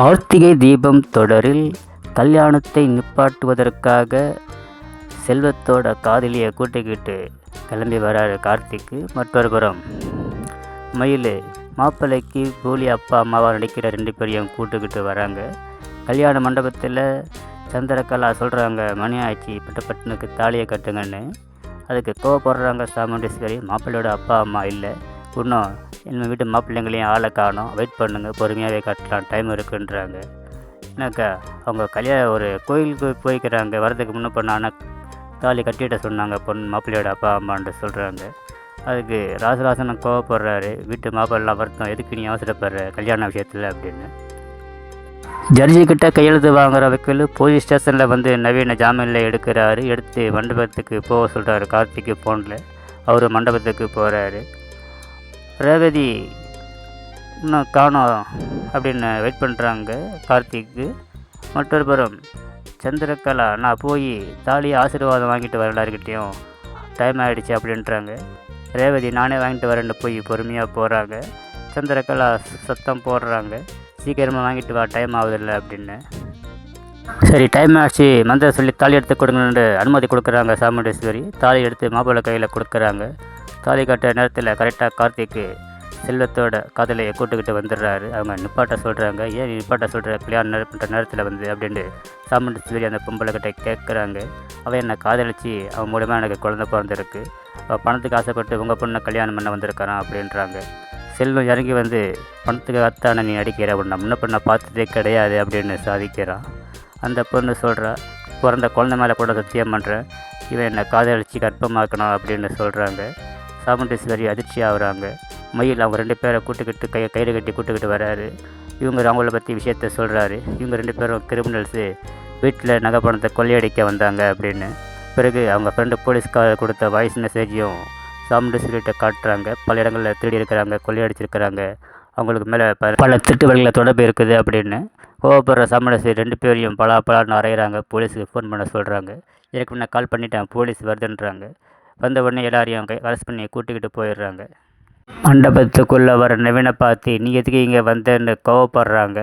கார்த்திகை தீபம் தொடரில் கல்யாணத்தை நிப்பாட்டுவதற்காக செல்வத்தோட காதலியை கூட்டிக்கிட்டு கிளம்பி வராரு கார்த்திக்கு மற்றொரு புறம். மயில் மாப்பிள்ளைக்கு போலி அப்பா அம்மாவாக நடிக்கிற ரெண்டு பேரையும் கூட்டுக்கிட்டு வராங்க. கல்யாண மண்டபத்தில் சந்திரகலா சொல்கிறாங்க மணி ஆச்சு பட்டு தாலியை கட்டுங்கன்னு. அதுக்கு கோவப்படுறாங்க சாமுண்டீஸ்வரி மாப்பிள்ளையோட அப்பா அம்மா இல்லை. இன்னும் எங்கள் வீட்டு மாப்பிள்ளைங்களையும் ஆளை காணும். வெயிட் பண்ணுங்கள் பொறுமையாகவே கட்டலாம். டைம் இருக்குன்றாங்க. என்னக்கா அவங்க கல்யாணம் ஒரு கோயிலுக்கு போய்க்கிறாங்க. வரதுக்கு முன்னே பொண்ணு ஆனால் தாலி கட்டிட சொன்னாங்க. பொண்ணு மாப்பிள்ளையோட அப்பா அம்மான்ட்டு சொல்கிறாங்க அதுக்கு ராசராசனம் கோவப்படுறாரு. வீட்டு மாப்பிள்ளலாம் வருத்தம். எதுக்கு நீ அவசரப்படுற? கல்யாண விஷயத்தில் அப்படின்னு. ஜட்ஜி கிட்ட கையெழுத்து வாங்குற வக்கீல் போலீஸ் ஸ்டேஷனில் வந்து நவீன ஜாமீனில் எடுக்கிறாரு. எடுத்து மண்டபத்துக்கு போக சொல்கிறாரு கார்த்திக்கு ஃபோனில் அவர் மண்டபத்துக்கு போகிறாரு ரேவதி இன்னும் காணோம் அப்படின்னு வெயிட் பண்ணுறாங்க கார்த்திக்கு. மற்றொரு புறம் சந்திரகலா நான் போய் தாலியை ஆசீர்வாதம் வாங்கிட்டு வரேன் எல்லாருக்கிட்டேயும் டைம் ஆகிடுச்சு அப்படின்றாங்க. ரேவதி நானே வாங்கிட்டு வரேன்னு போய் பொறுமையாக போகிறாங்க சந்திரகலா சத்தம் போடுறாங்க. சீக்கிரமாக வாங்கிட்டு வா டைம் ஆகுதில்ல அப்படின்னு. சரி டைம் ஆச்சு. மந்திர சொல்லி தாலி எடுத்து கொடுங்கன்னு அனுமதி கொடுக்குறாங்க சாமுண்டேஸ்வரி. தாலி எடுத்து மாப்பிள்ளை கையில் கொடுக்குறாங்க. தாலி கட்ட நேரத்தில் கரெக்டாக கார்த்திக்கு செல்வத்தோட காதலையை கூட்டுக்கிட்டு வந்துடுறாரு. அவங்க நிப்பாட்ட சொல்கிறாங்க ஏன் நிப்பாட்ட சொல்கிற கல்யாணம் பண்ணுற நேரத்தில் வந்து அப்படின்ட்டு சாமுண்டீஸ்வரி அந்த பொம்பளை கிட்ட கேட்குறாங்க அவன் என்னை காதலிச்சு? அவன் மூலமாக எனக்கு குழந்த பிறந்திருக்கு. அவள் பணத்துக்கு ஆசைப்பட்டு உங்கள் பொண்ணை கல்யாணம் பண்ண வந்திருக்காரான் அப்படின்றாங்க. செல்வம் இறங்கி வந்து பணத்துக்கு அத்தான நீ அடிக்கிற? உன்னை முன்ன பொண்ணை பார்த்ததே கிடையாது அப்படின்னு சாதிக்கிறான். அந்த பொண்ணு சொல்கிறா பிறந்த குழந்த மேலே கூட சத்தியம் பண்ணுறேன் இவன் என்னை காதலிச்சு கர்ப்பமாக்கணும் அப்படின்னு சொல்கிறாங்க சாமுண்டீஸ்வரி அதிர்ச்சி ஆகுறாங்க. மயில் அவங்க ரெண்டு பேரை கூட்டுக்கிட்டு கை கயிறு கட்டி கூட்டுக்கிட்டு வராரு. இவங்க அவங்கள பற்றி விஷயத்த சொல்கிறாரு இவங்க ரெண்டு பேரும் கிரிமினல்ஸு வீட்டில் நகை பணத்தை கொள்ளையடிக்க வந்தாங்க அப்படின்னு. பிறகு அவங்க ஃப்ரெண்டு போலீஸ்காரர் கொடுத்த வாய்ஸ் மெசேஜையும் சாமுண்டீஸ்வரிகிட்ட காட்டுறாங்க. பல இடங்களில் திருடி இருக்கிறாங்க கொள்ளையடிச்சிருக்கிறாங்க. அவங்களுக்கு மேலே ப பல திருட்டு வழிகளில் தொடர்பு இருக்குது அப்படின்னு கோவப்படுற சமரசி ரெண்டு பேரையும் பலா பலான்னு அறையிறாங்க. போலீஸுக்கு ஃபோன் பண்ண சொல்கிறாங்க எனக்கு முன்னே கால் பண்ணிட்டேன். போலீஸ் வருதுன்றாங்க. வந்த உடனே எல்லாரையும் அரெஸ்ட் பண்ணி கூட்டிக்கிட்டு போயிடுறாங்க. மண்டபத்துக்குள்ளே வர நவீன பார்த்து நீ எதுக்கு இங்கே வந்தேன்னு கோவப்படுறாங்க?